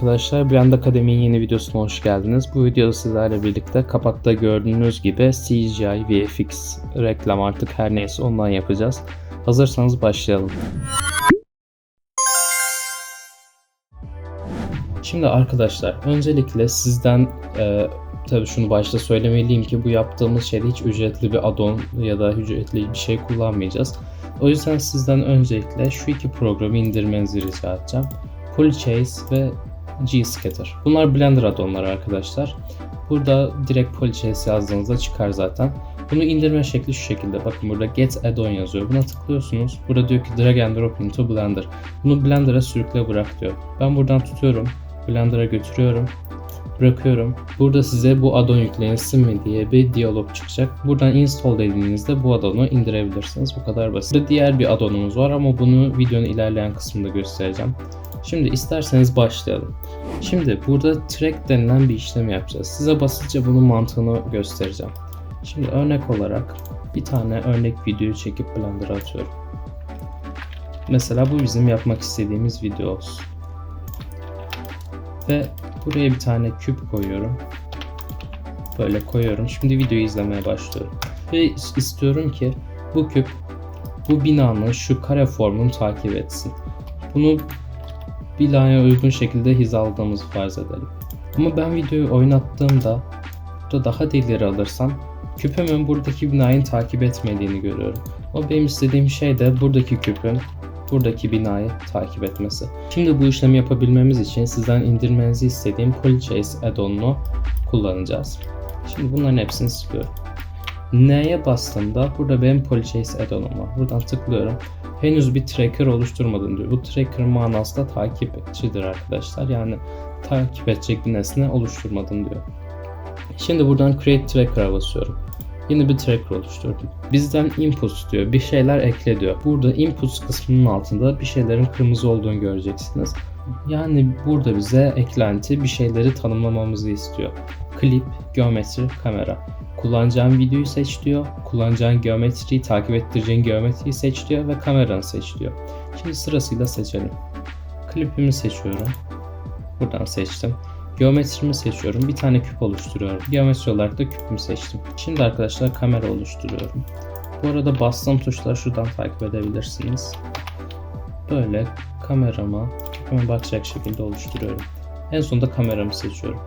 arkadaşlar, Blend Akademi'nin yeni videosuna hoş geldiniz. Bu videoda sizlerle birlikte kapakta gördüğünüz gibi CGI, VFX, reklam artık her neyse ondan yapacağız. Hazırsanız başlayalım. Şimdi arkadaşlar, öncelikle sizden e, tabii şunu başta söylemeliyim ki bu yaptığımız şeyde hiç ücretli bir addon ya da ücretli bir şey kullanmayacağız. O yüzden sizden öncelikle şu iki programı indirmenizi rica edeceğim. Polychase ve G-Scatter. Bunlar Blender addonları arkadaşlar. Burada direkt Polychase yazdığınızda çıkar zaten. Bunu indirme şekli şu şekilde. Bakın burada Get Addon yazıyor. Buna tıklıyorsunuz. Burada diyor ki Drag and Drop into Blender. Bunu Blender'a sürükle bırak diyor. Ben buradan tutuyorum. Blender'a götürüyorum. Bırakıyorum. Burada size bu addon yüklenilsin mi diye bir diyalog çıkacak. Buradan install dediğinizde bu addonu indirebilirsiniz. Bu kadar basit. Burada diğer bir addonumuz var ama bunu videonun ilerleyen kısmında göstereceğim. Şimdi isterseniz başlayalım. Şimdi burada track denilen bir işlem yapacağız. Size basitçe bunun mantığını göstereceğim. Şimdi örnek olarak bir tane örnek videoyu çekip Blender'a atıyorum. Mesela bu bizim yapmak istediğimiz video olsun. Ve buraya bir tane küp koyuyorum. Böyle koyuyorum. Şimdi videoyu izlemeye başlıyorum. Ve istiyorum ki bu küp bu binanın şu kare formunu takip etsin. Bunu binaya uygun şekilde hizaladığımızı farz edelim. Ama ben videoyu oynattığımda burada daha da alırsam küpümün buradaki binayı takip etmediğini görüyorum. Ama benim istediğim şey de buradaki küpün buradaki binayı takip etmesi. Şimdi bu işlemi yapabilmemiz için sizden indirmenizi istediğim Polychase add-on'unu kullanacağız. Şimdi bunların hepsini siliyorum. N'ye bastığımda burada benim Polychase add-on'um var. Buradan tıklıyorum. Henüz bir tracker oluşturmadım diyor. Bu tracker manası da takipçidir arkadaşlar. Yani takip edecek bir nesne oluşturmadın diyor. Şimdi buradan Create Tracker'a basıyorum. Yeni bir tracker oluşturdum. Bizden input diyor. Bir şeyler ekle diyor. Burada input kısmının altında bir şeylerin kırmızı olduğunu göreceksiniz. Yani burada bize eklenti bir şeyleri tanımlamamızı istiyor. Klip, geometri, kamera. Kullanacağın videoyu seç diyor. Kullanacağın geometriyi, takip ettireceğin geometriyi seç diyor ve kameranı seç diyor. Şimdi sırasıyla seçelim. Klipimi seçiyorum. Buradan seçtim. Geometrimi seçiyorum. Bir tane küp oluşturuyorum. Geometri olarak da küpümü seçtim. Şimdi arkadaşlar kamera oluşturuyorum. Bu arada bastığım tuşları şuradan takip edebilirsiniz. Böyle kamerama küpüme bakacak şekilde oluşturuyorum. En sonunda kameramı seçiyorum.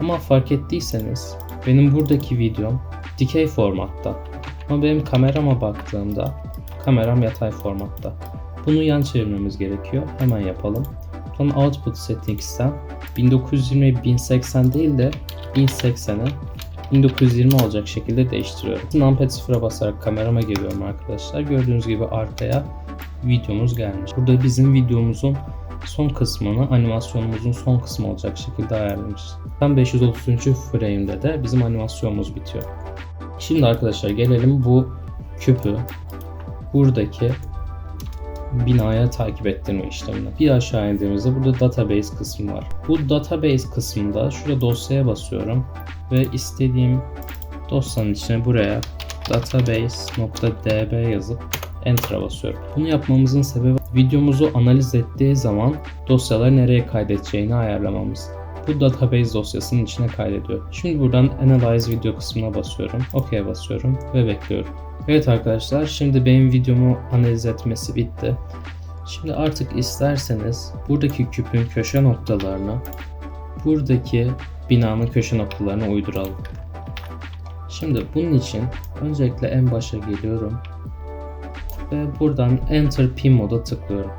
Ama fark ettiyseniz benim buradaki videom dikey formatta. Ama benim kamerama baktığımda kameram yatay formatta. Bunu yan çevirmemiz gerekiyor. Hemen yapalım. Sonra output settings'ten 1920 1080 değil de 1080'e 1920 olacak şekilde değiştiriyorum. Numpad 0'a basarak kamerama geliyorum arkadaşlar. Gördüğünüz gibi arkaya videomuz gelmiş. Burada bizim videomuzun son kısmını animasyonumuzun son kısmı olacak şekilde ayarlamışız. Tam 533. frame'de de bizim animasyonumuz bitiyor. Şimdi arkadaşlar gelelim bu küpü buradaki binaya takip ettirme işlemine. Bir aşağı indiğimizde burada database kısmı var. Bu database kısmında şurada dosyaya basıyorum ve istediğim dosyanın içine buraya database.db yazıp Enter'a basıyorum. Bunu yapmamızın sebebi videomuzu analiz ettiği zaman dosyaları nereye kaydedeceğini ayarlamamız. Bu database dosyasının içine kaydediyor. Şimdi buradan Analyze Video kısmına basıyorum. OK'ye basıyorum ve bekliyorum. Evet arkadaşlar şimdi benim videomu analiz etmesi bitti. Şimdi artık isterseniz buradaki küpün köşe noktalarını buradaki binanın köşe noktalarına uyduralım. Şimdi bunun için öncelikle en başa geliyorum ve buradan Enter Pin moda tıklıyorum.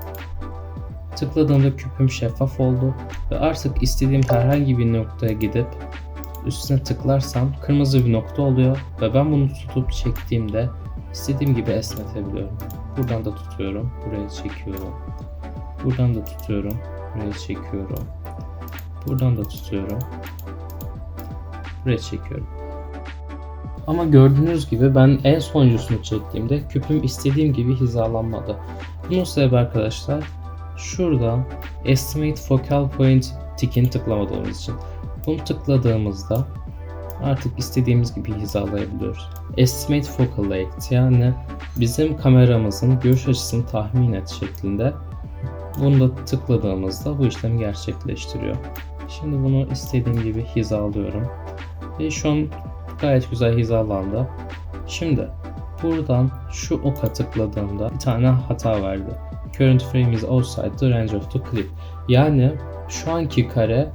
Tıkladığımda küpüm şeffaf oldu ve artık istediğim herhangi bir noktaya gidip üstüne tıklarsam kırmızı bir nokta oluyor ve ben bunu tutup çektiğimde istediğim gibi esnetebiliyorum. Buradan da tutuyorum, buraya çekiyorum. Buradan da tutuyorum, buraya çekiyorum. Buradan da tutuyorum. Buraya çekiyorum. Ama gördüğünüz gibi ben en sonuncusunu çektiğimde küpüm istediğim gibi hizalanmadı. Bunun sebebi arkadaşlar şurada Estimate Focal Point tickini tıklamadığımız için. Bunu tıkladığımızda artık istediğimiz gibi hizalayabiliyoruz. Estimate Focal Length yani bizim kameramızın görüş açısını tahmin et şeklinde Bunu da tıkladığımızda bu işlemi gerçekleştiriyor. Şimdi bunu istediğim gibi hizalıyorum. Ve şu an gayet güzel hizalandı. Şimdi buradan şu oka tıkladığımda bir tane hata verdi. Current frame is outside the range of the clip. Yani şu anki kare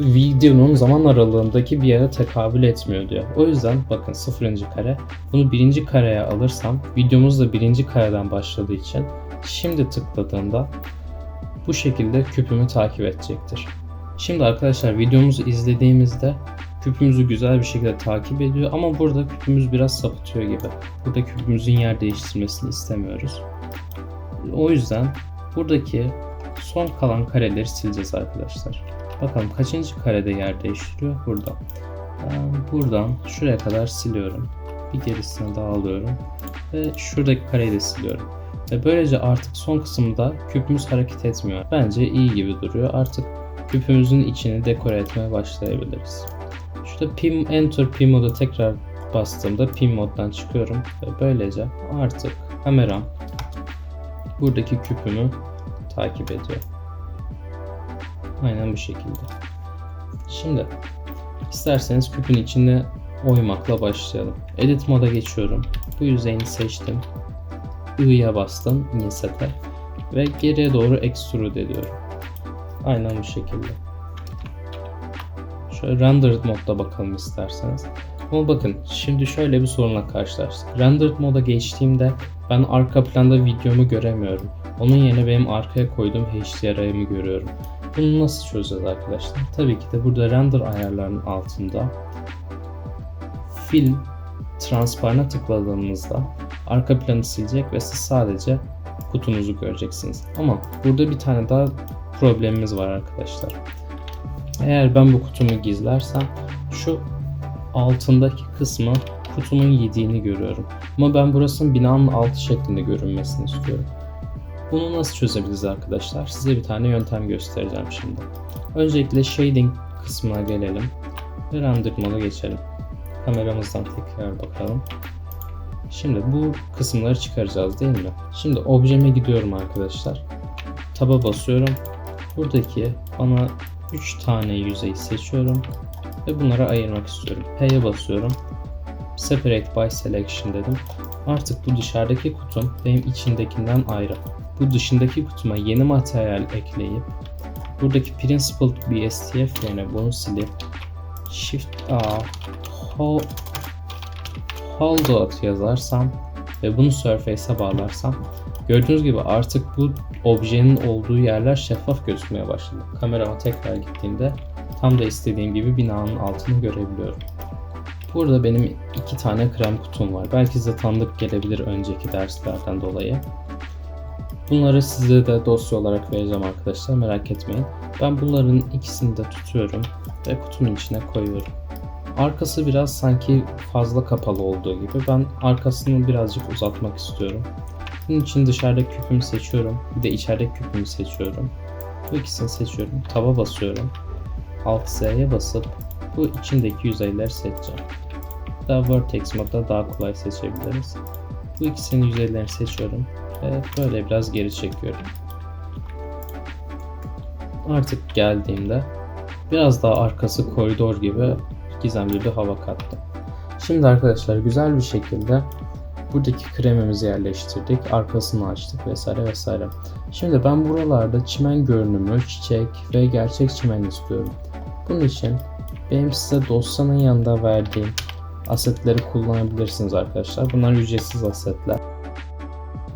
videonun zaman aralığındaki bir yere tekabül etmiyor diyor. O yüzden bakın sıfırıncı kare. Bunu birinci kareye alırsam videomuz da birinci kareden başladığı için şimdi tıkladığımda bu şekilde küpümü takip edecektir. Şimdi arkadaşlar videomuzu izlediğimizde küpümüzü güzel bir şekilde takip ediyor ama burada küpümüz biraz sapıtıyor gibi. Burada küpümüzün yer değiştirmesini istemiyoruz. O yüzden buradaki son kalan kareleri sileceğiz arkadaşlar. Bakalım kaçıncı karede yer değiştiriyor? Burada. Ben buradan şuraya kadar siliyorum. Bir gerisini daha alıyorum. Ve şuradaki kareyi de siliyorum. Ve böylece artık son kısımda küpümüz hareket etmiyor. Bence iyi gibi duruyor. Artık küpümüzün içini dekore etmeye başlayabiliriz. Şurada pin, Enter Pin modu tekrar bastığımda Pin moddan çıkıyorum. Ve böylece artık kameram buradaki küpümü takip ediyor. Aynen bu şekilde. Şimdi isterseniz küpün içine oymakla başlayalım. Edit moda geçiyorum. Bu yüzeyini seçtim. I'ya bastım Inset'e ve geriye doğru extrude ediyorum. Aynen bu şekilde. Şöyle rendered modda bakalım isterseniz. Ama bakın şimdi şöyle bir sorunla karşılaştık. Rendered moda geçtiğimde ben arka planda videomu göremiyorum. Onun yerine benim arkaya koyduğum HDRI'mi görüyorum. Bunu nasıl çözeceğiz arkadaşlar? Tabii ki de burada render ayarlarının altında film transparana tıkladığınızda arka planı silecek ve siz sadece kutunuzu göreceksiniz. Ama burada bir tane daha problemimiz var arkadaşlar. Eğer ben bu kutumu gizlersem şu altındaki kısmı kutumun yediğini görüyorum. Ama ben burasının binanın altı şeklinde görünmesini istiyorum. Bunu nasıl çözebiliriz arkadaşlar? Size bir tane yöntem göstereceğim şimdi. Öncelikle shading kısmına gelelim ve rendermana geçelim. Kameramızdan tekrar bakalım. Şimdi bu kısımları çıkaracağız değil mi? Şimdi objeme gidiyorum arkadaşlar. Taba basıyorum. Buradaki bana 3 tane yüzey seçiyorum ve bunları ayırmak istiyorum. P'ye basıyorum. Separate by selection dedim. Artık bu dışarıdaki kutum benim içindekinden ayrı. Bu dışındaki kutuma yeni materyal ekleyip buradaki principled BSTF yerine bunu silip Shift A Hold, hold out yazarsam ve bunu Surface'e bağlarsam gördüğünüz gibi artık bu objenin olduğu yerler şeffaf gözükmeye başladı. Kamerama tekrar gittiğimde tam da istediğim gibi binanın altını görebiliyorum. Burada benim iki tane krem kutum var. Belki size tanıdık gelebilir önceki derslerden dolayı. Bunları size de dosya olarak vereceğim arkadaşlar merak etmeyin. Ben bunların ikisini de tutuyorum ve kutumun içine koyuyorum. Arkası biraz sanki fazla kapalı olduğu gibi ben arkasını birazcık uzatmak istiyorum. Bunun için dışarıdaki küpümü seçiyorum. Bir de içerideki küpümü seçiyorum. Bu ikisini seçiyorum. Taba basıyorum. Alt Z'ye basıp bu içindeki yüzeyleri seçeceğim. Daha Vertex modda daha kolay seçebiliriz. Bu ikisinin yüzeylerini seçiyorum ve böyle biraz geri çekiyorum. Artık geldiğimde biraz daha arkası koridor gibi gizemli bir hava kattı. Şimdi arkadaşlar güzel bir şekilde buradaki kremimizi yerleştirdik, arkasını açtık vesaire vesaire. Şimdi ben buralarda çimen görünümü, çiçek ve gerçek çimen istiyorum. Bunun için benim size dosyanın yanında verdiğim asetleri kullanabilirsiniz arkadaşlar. Bunlar ücretsiz asetler.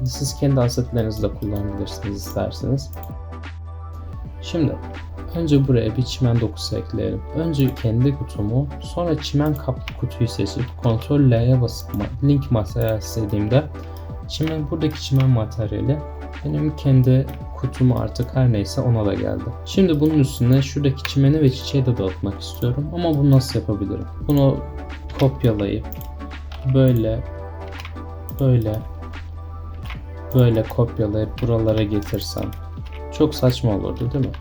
Siz kendi asetlerinizi de kullanabilirsiniz isterseniz. Şimdi önce buraya bir çimen dokusu ekleyelim. Önce kendi kutumu, sonra çimen kaplı kutuyu seçip Ctrl L'ye basıp link materyal istediğimde çimen buradaki çimen materyali benim kendi kutumu artık her neyse ona da geldi. Şimdi bunun üstüne şuradaki çimeni ve çiçeği de dağıtmak istiyorum. Ama bunu nasıl yapabilirim? Bunu kopyalayıp böyle böyle böyle kopyalayıp buralara getirsem çok saçma olurdu değil mi?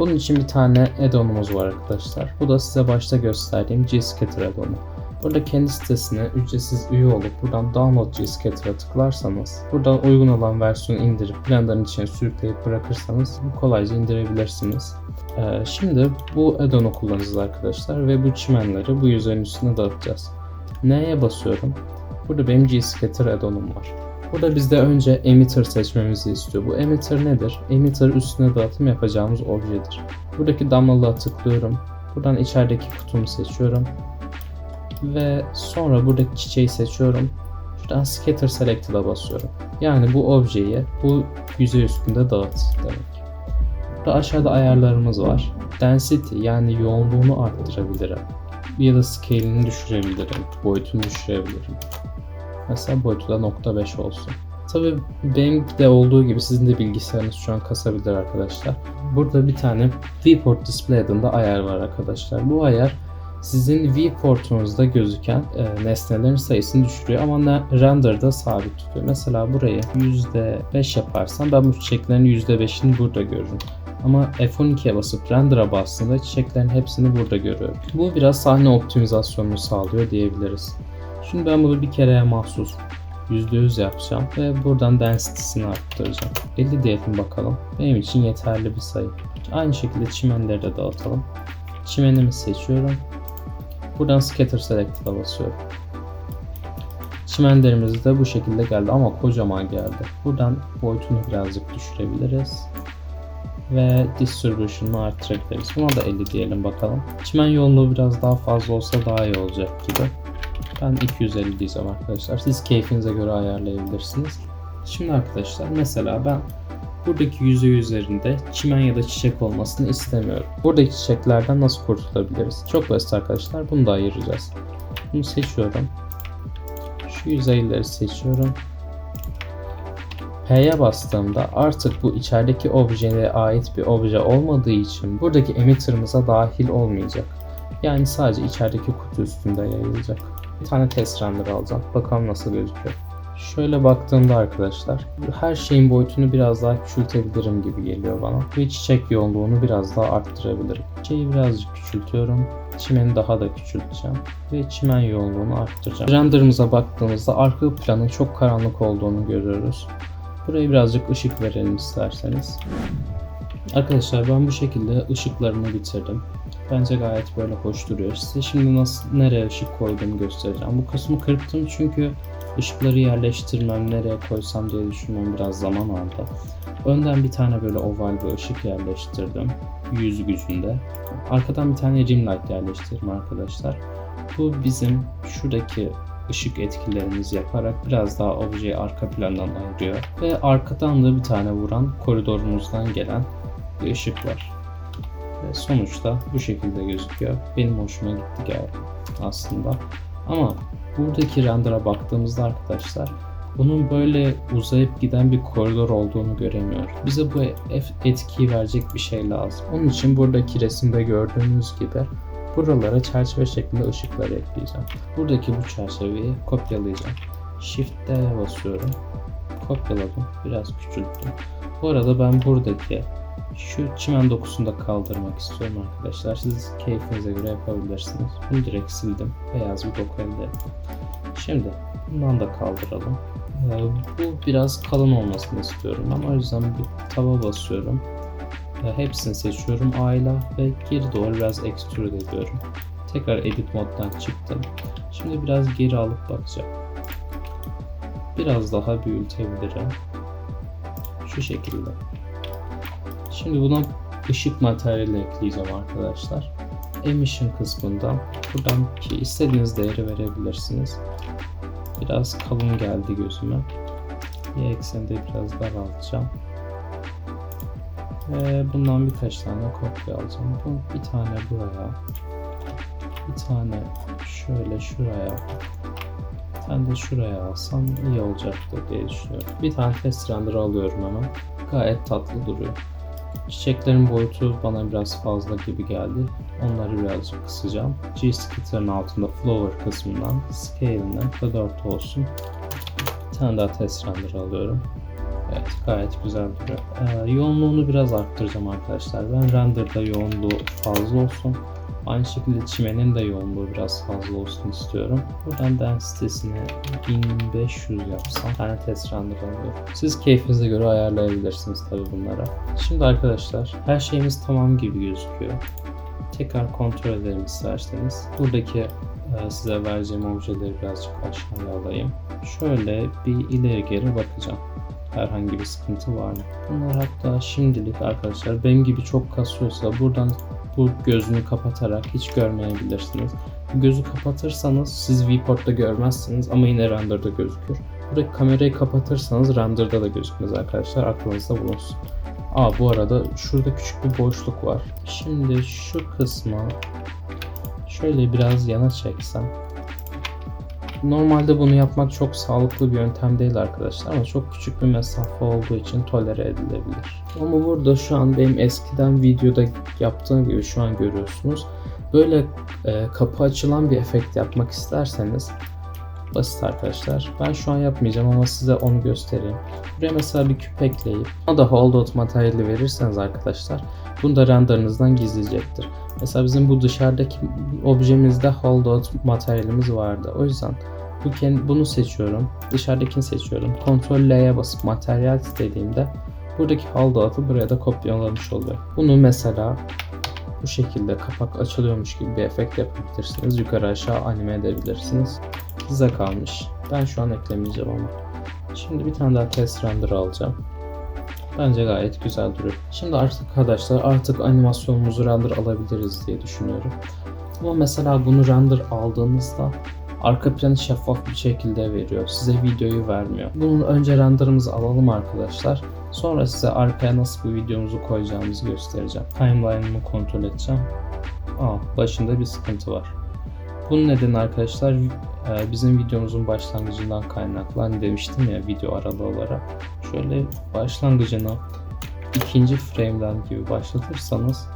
Bunun için bir tane add-on'umuz var arkadaşlar. Bu da size başta gösterdiğim G-Scatter add-on'u. Burada kendi sitesine ücretsiz üye olup buradan Download GScatter'a tıklarsanız buradan uygun olan versiyonu indirip Blender'ın içine sürükleyip bırakırsanız kolayca indirebilirsiniz. Ee, şimdi bu add-on'u kullanacağız arkadaşlar ve bu çimenleri bu yüzeyin üstüne dağıtacağız. N'ye basıyorum. Burada benim GScatter add-on'um var. Burada bizde önce emitter seçmemizi istiyor. Bu emitter nedir? Emitter üstüne dağıtım yapacağımız objedir. Buradaki damlalığa tıklıyorum. Buradan içerideki kutumu seçiyorum. Ve sonra buradaki çiçeği seçiyorum. Şuradan scatter selected'a basıyorum. Yani bu objeyi bu yüzey üstünde dağıt demek. Burada aşağıda ayarlarımız var. Density yani yoğunluğunu arttırabilirim. Ya da scale'ini düşürebilirim. Boyutunu düşürebilirim. Mesela boyutu da 0.5 olsun. Tabi benim de olduğu gibi sizin de bilgisayarınız şu an kasabilir arkadaşlar. Burada bir tane viewport display adında ayar var arkadaşlar. Bu ayar sizin viewportunuzda gözüken e, nesnelerin sayısını düşürüyor ama ne, render'da sabit tutuyor. Mesela burayı %5 yaparsam ben bu çiçeklerin %5'ini burada görürüm. Ama F12'ye basıp render'a bastığımda çiçeklerin hepsini burada görüyorum. Bu biraz sahne optimizasyonunu sağlıyor diyebiliriz. Şimdi ben bunu bir kereye mahsus %100 yapacağım ve buradan density'sini arttıracağım. 50 diyelim bakalım. Benim için yeterli bir sayı. Aynı şekilde çimenleri de dağıtalım. Çimenimi seçiyorum. Buradan scatter select'e basıyorum. Çimenlerimiz de bu şekilde geldi ama kocaman geldi. Buradan boyutunu birazcık düşürebiliriz. Ve distribution'u arttırabiliriz. Buna da 50 diyelim bakalım. Çimen yoğunluğu biraz daha fazla olsa daha iyi olacak gibi. Ben 250 diyeceğim arkadaşlar. Siz keyfinize göre ayarlayabilirsiniz. Şimdi arkadaşlar mesela ben buradaki yüzey üzerinde çimen ya da çiçek olmasını istemiyorum. Buradaki çiçeklerden nasıl kurtulabiliriz? Çok basit arkadaşlar. Bunu da ayıracağız. Bunu seçiyorum. Şu yüzeyleri seçiyorum. P'ye bastığımda artık bu içerideki objeye ait bir obje olmadığı için buradaki emitter'ımıza dahil olmayacak. Yani sadece içerideki kutu üstünde yayılacak. Bir tane test render alacağım. Bakalım nasıl gözüküyor. Şöyle baktığımda arkadaşlar her şeyin boyutunu biraz daha küçültebilirim gibi geliyor bana. Ve çiçek yoğunluğunu biraz daha arttırabilirim. Çiçeği birazcık küçültüyorum. Çimeni daha da küçülteceğim. Ve çimen yoğunluğunu arttıracağım. Render'ımıza baktığımızda arka planın çok karanlık olduğunu görüyoruz. Buraya birazcık ışık verelim isterseniz. Arkadaşlar ben bu şekilde ışıklarını bitirdim. Bence gayet böyle hoş duruyor. Size şimdi nasıl nereye ışık koyduğumu göstereceğim. Bu kısmı kırptım çünkü ışıkları yerleştirmem, nereye koysam diye düşünmem biraz zaman aldı. Önden bir tane böyle oval bir ışık yerleştirdim. Yüz gücünde. Arkadan bir tane rim light yerleştirdim arkadaşlar. Bu bizim şuradaki ışık etkilerimizi yaparak biraz daha objeyi arka plandan ayırıyor. Ve arkadan da bir tane vuran koridorumuzdan gelen bir ışık var. Sonuçta bu şekilde gözüküyor. Benim hoşuma gitti aslında. Ama buradaki render'a baktığımızda arkadaşlar bunun böyle uzayıp giden bir koridor olduğunu göremiyoruz. Bize bu etkiyi verecek bir şey lazım. Onun için buradaki resimde gördüğünüz gibi buralara çerçeve şeklinde ışıkları ekleyeceğim. Buradaki bu çerçeveyi kopyalayacağım. Shift D'ye basıyorum. Kopyaladım. Biraz küçülttüm. Bu arada ben buradaki şu çimen dokusunu da kaldırmak istiyorum arkadaşlar. Siz keyfinize göre yapabilirsiniz. Bunu direkt sildim. Beyaz bir doku elde. Şimdi bundan da kaldıralım. Ee, bu biraz kalın olmasını istiyorum ben. O yüzden bir tava basıyorum. Ee, hepsini seçiyorum A ile ve geri doğru biraz extrude ediyorum. Tekrar edit moddan çıktım. Şimdi biraz geri alıp bakacağım. Biraz daha büyütebilirim. Şu şekilde. Şimdi buna ışık materyali ekleyeceğim arkadaşlar. Emission kısmından buradan ki istediğiniz değeri verebilirsiniz. Biraz kalın geldi gözüme. Y ekseninde biraz daraltacağım. Ve bundan birkaç tane kopya alacağım. Bu bir tane buraya. Bir tane şöyle şuraya. Bir de şuraya alsam iyi olacaktır diye düşünüyorum. Bir tane test render alıyorum hemen. Gayet tatlı duruyor. Çiçeklerin boyutu bana biraz fazla gibi geldi. Onları birazcık kısacağım. G-Skitter'ın altında Flower kısmından Scale'ini da 4 olsun. Bir tane daha test render alıyorum. Evet gayet güzel duruyor. Ee, yoğunluğunu biraz arttıracağım arkadaşlar. Ben renderda yoğunluğu fazla olsun. Aynı şekilde çimenin de yoğunluğu biraz fazla olsun istiyorum. Buradan density'sini 1500 yapsam tane test render alıyor. Siz keyfinize göre ayarlayabilirsiniz tabi bunlara. Şimdi arkadaşlar her şeyimiz tamam gibi gözüküyor. Tekrar kontrol edelim isterseniz. Buradaki e, size vereceğim objeleri birazcık aşağıya alayım. Şöyle bir ileri geri bakacağım herhangi bir sıkıntı var mı? Bunlar hatta şimdilik arkadaşlar benim gibi çok kasıyorsa buradan bu gözünü kapatarak hiç görmeyebilirsiniz. Bu gözü kapatırsanız siz viewport'ta görmezsiniz ama yine render'da gözükür. Buradaki kamerayı kapatırsanız render'da da gözükmez arkadaşlar aklınızda bulunsun. Aa bu arada şurada küçük bir boşluk var. Şimdi şu kısmı şöyle biraz yana çeksem Normalde bunu yapmak çok sağlıklı bir yöntem değil arkadaşlar ama çok küçük bir mesafe olduğu için tolere edilebilir. Ama burada şu an benim eskiden videoda yaptığım gibi şu an görüyorsunuz. Böyle e, kapı açılan bir efekt yapmak isterseniz basit arkadaşlar. Ben şu an yapmayacağım ama size onu göstereyim. Buraya mesela bir küp ekleyip ona da holdout materyali verirseniz arkadaşlar bunu da renderınızdan gizleyecektir. Mesela bizim bu dışarıdaki objemizde holdout materyalimiz vardı. O yüzden bu bunu seçiyorum. Dışarıdakini seçiyorum. Ctrl L'ye basıp materyal dediğimde buradaki holdout'u buraya da kopyalamış oluyor. Bunu mesela bu şekilde kapak açılıyormuş gibi bir efekt yapabilirsiniz. Yukarı aşağı anime edebilirsiniz. Size kalmış. Ben şu an eklemeyeceğim ama. Şimdi bir tane daha test render alacağım. Bence gayet güzel duruyor. Şimdi artık arkadaşlar artık animasyonumuzu render alabiliriz diye düşünüyorum. Ama mesela bunu render aldığınızda arka planı şeffaf bir şekilde veriyor. Size videoyu vermiyor. Bunun önce renderımızı alalım arkadaşlar. Sonra size arkaya nasıl bir videomuzu koyacağımızı göstereceğim. Timeline'ımı kontrol edeceğim. Aa, başında bir sıkıntı var. Bunun nedeni arkadaşlar e, bizim videomuzun başlangıcından kaynaklı. Hani demiştim ya video aralığı olarak. Şöyle başlangıcını ikinci frame'den gibi başlatırsanız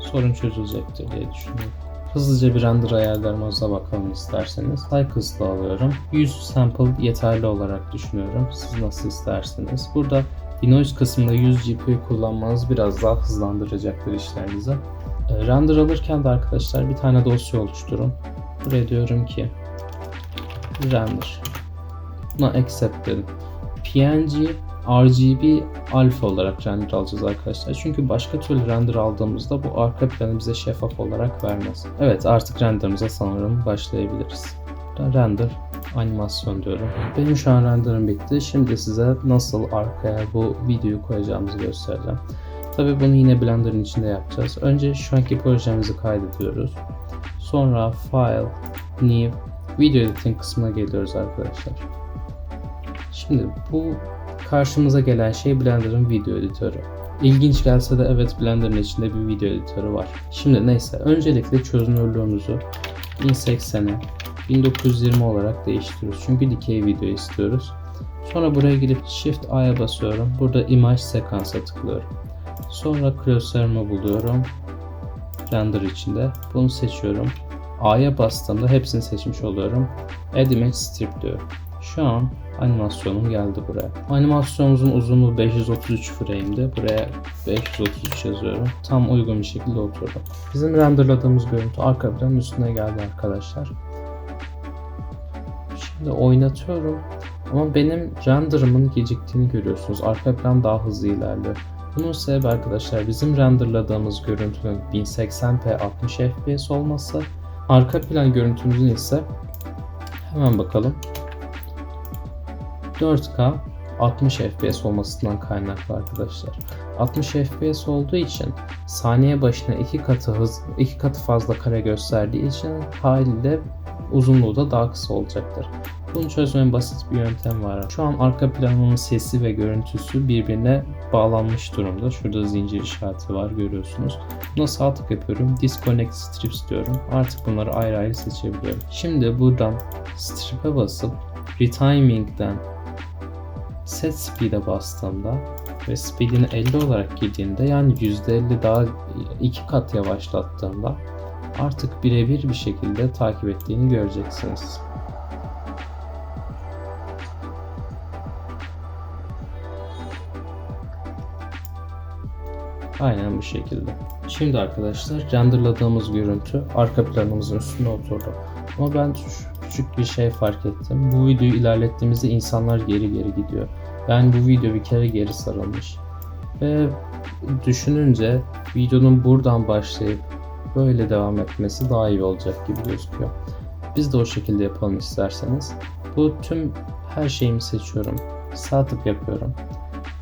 sorun çözülecektir diye düşünüyorum. Hızlıca bir render ayarlarımıza bakalım isterseniz. Cycles'la alıyorum. 100 sample yeterli olarak düşünüyorum. Siz nasıl isterseniz. Burada denoise kısmında 100 GPU kullanmanız biraz daha hızlandıracaktır işlerinizi. E, render alırken de arkadaşlar bir tane dosya oluşturun. Buraya diyorum ki render. Buna accept dedim. PNG RGB alfa olarak render alacağız arkadaşlar. Çünkü başka türlü render aldığımızda bu arka planı bize şeffaf olarak vermez. Evet artık renderimize sanırım başlayabiliriz. Render animasyon diyorum. Benim şu an renderim bitti. Şimdi size nasıl arkaya bu videoyu koyacağımızı göstereceğim. Tabii bunu yine Blender'ın içinde yapacağız. Önce şu anki projemizi kaydediyoruz. Sonra File, New, Video Editing kısmına geliyoruz arkadaşlar. Şimdi bu karşımıza gelen şey Blender'ın video editörü. İlginç gelse de evet Blender'ın içinde bir video editörü var. Şimdi neyse öncelikle çözünürlüğümüzü 1080'e 1920 olarak değiştiriyoruz. Çünkü dikey video istiyoruz. Sonra buraya gelip Shift A'ya basıyorum. Burada Image Sequence'a tıklıyorum. Sonra klasörümü buluyorum. Render içinde. Bunu seçiyorum. A'ya bastığımda hepsini seçmiş oluyorum. Add Image Strip diyorum. Şu an animasyonum geldi buraya. Animasyonumuzun uzunluğu 533 frame'di. Buraya 533 yazıyorum. Tam uygun bir şekilde oturdu. Bizim renderladığımız görüntü arka planın üstüne geldi arkadaşlar. Şimdi oynatıyorum. Ama benim renderımın geciktiğini görüyorsunuz. Arka plan daha hızlı ilerliyor. Bunun sebebi arkadaşlar bizim renderladığımız görüntünün 1080p 60 fps olması. Arka plan görüntümüzün ise hemen bakalım 4K 60 FPS olmasından kaynaklı arkadaşlar. 60 FPS olduğu için saniye başına iki katı hız, iki katı fazla kare gösterdiği için haliyle uzunluğu da daha kısa olacaktır. Bunu çözmenin basit bir yöntem var. Şu an arka planımın sesi ve görüntüsü birbirine bağlanmış durumda. Şurada zincir işareti var görüyorsunuz. Buna sağ tık yapıyorum. Disconnect strips diyorum. Artık bunları ayrı ayrı seçebiliyorum. Şimdi buradan strip'e basıp retiming'den set speed'e bastığımda ve speed'ini 50 olarak girdiğinde yani %50 daha iki kat yavaşlattığımda artık birebir bir şekilde takip ettiğini göreceksiniz. Aynen bu şekilde. Şimdi arkadaşlar renderladığımız görüntü arka planımızın üstüne oturdu. Ama ben küçük bir şey fark ettim. Bu videoyu ilerlettiğimizde insanlar geri geri gidiyor. Yani bu video bir kere geri sarılmış. Ve düşününce videonun buradan başlayıp böyle devam etmesi daha iyi olacak gibi gözüküyor. Biz de o şekilde yapalım isterseniz. Bu tüm her şeyimi seçiyorum. Sağ yapıyorum.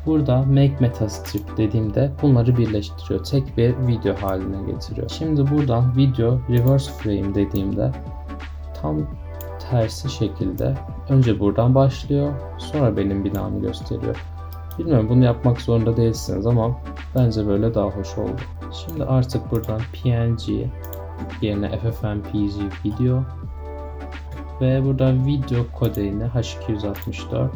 Burada Make Meta Strip dediğimde bunları birleştiriyor. Tek bir video haline getiriyor. Şimdi buradan Video Reverse Frame dediğimde tam tersi şekilde önce buradan başlıyor sonra benim binamı gösteriyor. Bilmiyorum bunu yapmak zorunda değilsiniz ama bence böyle daha hoş oldu. Şimdi artık buradan PNG yerine FFmpeg video ve burada video kodeğini H264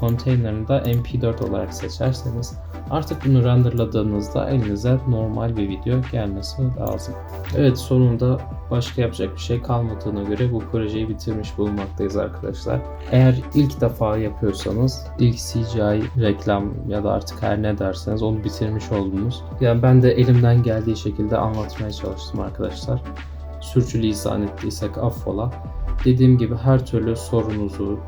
konteynerini da MP4 olarak seçerseniz artık bunu renderladığınızda elinize normal bir video gelmesi lazım. Evet sonunda başka yapacak bir şey kalmadığına göre bu projeyi bitirmiş bulunmaktayız arkadaşlar. Eğer ilk defa yapıyorsanız ilk CGI reklam ya da artık her ne derseniz onu bitirmiş oldunuz. Yani ben de elimden geldiği şekilde anlatmaya çalıştım arkadaşlar. Sürçülisan ettiysek affola. Dediğim gibi her türlü sorunuzu,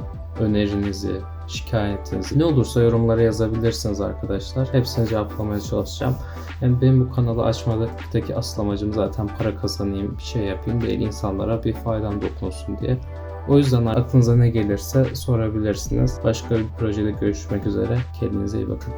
önerinizi, şikayetinizi ne olursa yorumlara yazabilirsiniz arkadaşlar. Hepsini cevaplamaya çalışacağım. Yani benim bu kanalı açmadaki asıl amacım zaten para kazanayım, bir şey yapayım değil insanlara bir faydam dokunsun diye. O yüzden aklınıza ne gelirse sorabilirsiniz. Başka bir projede görüşmek üzere. Kendinize iyi bakın.